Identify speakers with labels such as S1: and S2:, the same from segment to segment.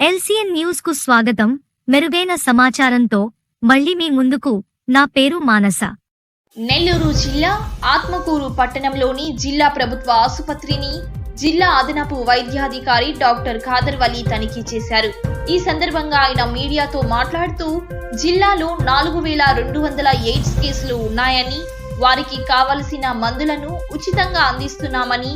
S1: LCN న్యూస్కు స్వాగతం. మెరుగైన సమాచారంతో మళ్ళీ మీ ముందుకు నా పేరు మానస.
S2: నెల్లూరు జిల్లా ఆత్మకూరు పట్టణంలోని జిల్లా ప్రభుత్వ ఆసుపత్రిని జిల్లా అదనపు వైద్యాధికారి డాక్టర్ ఖాదర్ వలీ తనిఖీ చేశారు. ఈ సందర్భంగా ఆయన మీడియాతో మాట్లాడుతూ జిల్లాలో నాలుగు వేల రెండు వందల ఎయిడ్స్ కేసులు ఉన్నాయని వారికి కావలసిన మందులను ఉచితంగా అందిస్తున్నామని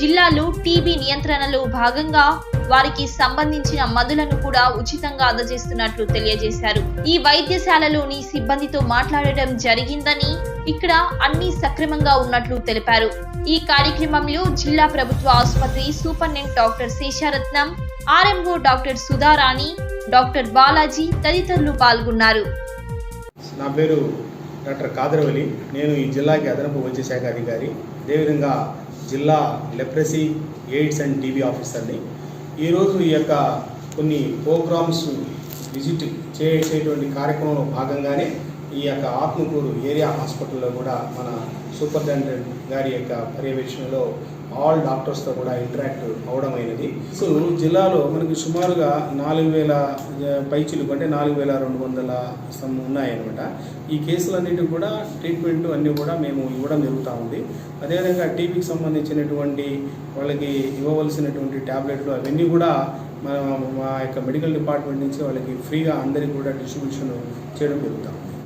S2: జిల్లాలో టీబీ నియంత్రణలో భాగంగా వారికి సంబంధించిన మందులను కూడా ఉచితంగా అందజేస్తున్నట్లు తెలియజేశారు. ఈ వైద్యశాలలోని సిబ్బందితో మాట్లాడడం జరిగిందని ఇక్కడ అన్ని సక్రమంగా ఉన్నట్లు తెలిపారు. ఈ కార్యక్రమంలో జిల్లా ప్రభుత్వ ఆసుపత్రి superintendent doctor Sesharatnam RMO doctor Sudharani doctor Balaji తదితరులు పాల్గొన్నారు.
S3: నా పేరు డాక్టర్ కాదరవలి. నేను ఈ జిల్లాకి అదనపు వైద్య శాఖ అధికారి. అదేవిధంగా జిల్లా లెప్రసీ ఎయిడ్స్ అండ్ టీబీ ఆఫీసర్ని. ఈరోజు ఈ యొక్క కొన్ని ప్రోగ్రామ్స్ విజిట్ చేసేటువంటి కార్యక్రమంలో భాగంగానే ఈ యొక్క ఆత్మకూరు ఏరియా హాస్పిటల్లో కూడా మన సూపరింటెండెంట్ గారి యొక్క పర్యవేక్షణలో ఆల్ డాక్టర్స్తో కూడా ఇంటరాక్ట్ అవడం అయినది. సో జిల్లాలో మనకి సుమారుగా నాలుగు వేల పైచిలు అంటే నాలుగు వేల రెండు వందల సమ్ ఉన్నాయన్నమాట. ఈ కేసులన్నిటి కూడా ట్రీట్మెంట్ అన్నీ కూడా మేము ఇవ్వడం జరుగుతూ ఉంది. అదేవిధంగా టీబీకి సంబంధించినటువంటి వాళ్ళకి ఇవ్వవలసినటువంటి ట్యాబ్లెట్లు అవన్నీ కూడా మా మా యొక్క మెడికల్ డిపార్ట్మెంట్ నుంచి వాళ్ళకి ఫ్రీగా అందరికీ కూడా డిస్ట్రిబ్యూషన్ చేయడం జరుగుతూ ఉంది.